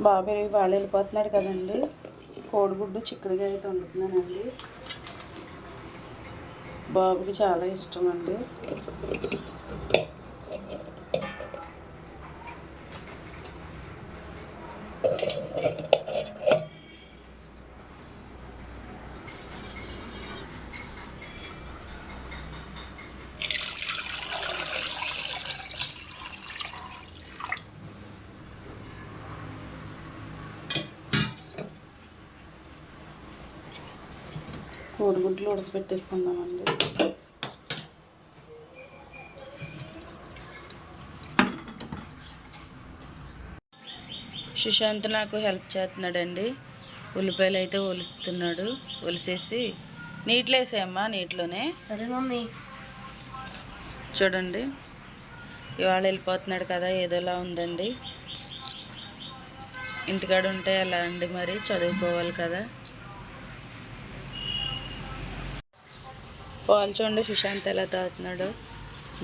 బాబాయ్ వాళ్ళు వెళ్ళిపోతున్నాడు కదండి. కోడిగుడ్డు చిక్కుడుగా అయితే వండుతున్నానండి. బాబుకి చాలా ఇష్టం అండి. కోడిగుడ్లు ఉడకపెట్టేసుకుందామండి. సుశాంత్ నాకు హెల్ప్ చేస్తున్నాడండి. ఉల్లిపాయలు అయితే ఒలుస్తున్నాడు. ఒలిసేసి నీటిలో వేసాయమ్మా నీటిలోనే. సరే మమ్మీ. చూడండి. ఇవాళ వెళ్ళిపోతున్నాడు కదా ఏదోలా ఉందండి. ఇంటికాడ ఉంటే ఎలా అండి మరి? చదువుకోవాలి కదా. పాలు చూడండి సుశాంత్ ఎలా తాగుతున్నాడు?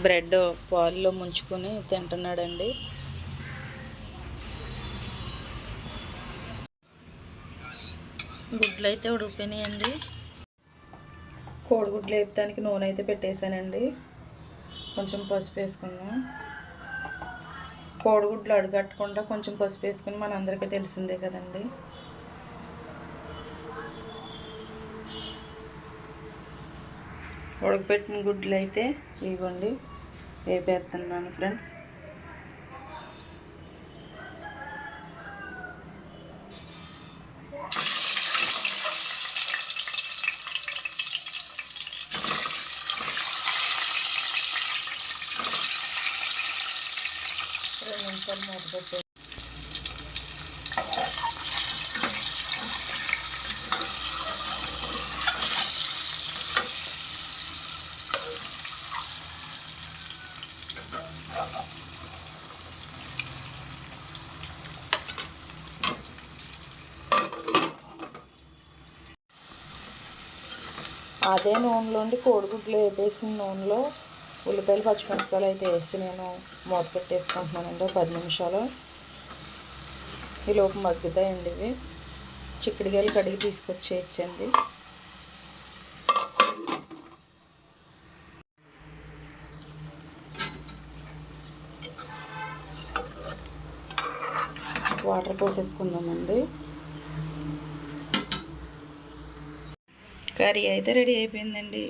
బ్రెడ్ పాల్లో ముంచుకొని తింటున్నాడండి. గుడ్లు అయితే ఉడికిపోయినాయండి. కోడిగుడ్లు వేపడానికి నూనె అయితే పెట్టేశానండి. కొంచెం పసుపు వేసుకుందాం. కోడిగుడ్లు అడుగట్టకుండా కొంచెం పసుపు వేసుకుని మనందరికీ తెలిసిందే కదండి. ఉడకపెట్టిన గుడ్లు అయితే ఇవ్వండి. వేపేస్తున్నాను ఫ్రెండ్స్. రెండు నిమిషాలు మూత అదే అదే నూనెలోండి కోడిగుడ్లు వేపేసిన నూనెలో ఉల్లిపాయలు పచ్చిమిరపకాయలు అయితే వేసి నేను మూత పెట్టేసుకుంటున్నానండి. ఒక పది నిమిషాలు. ఈ మగ్గుతాయండి ఇవి. చిక్కుడుకాయలు కడిగి తీసుకొచ్చేయచ్చండి. వాటర్ పోసేసుకుందామండి కర్రీ అయితే రెడీ అయిపోయిందండి.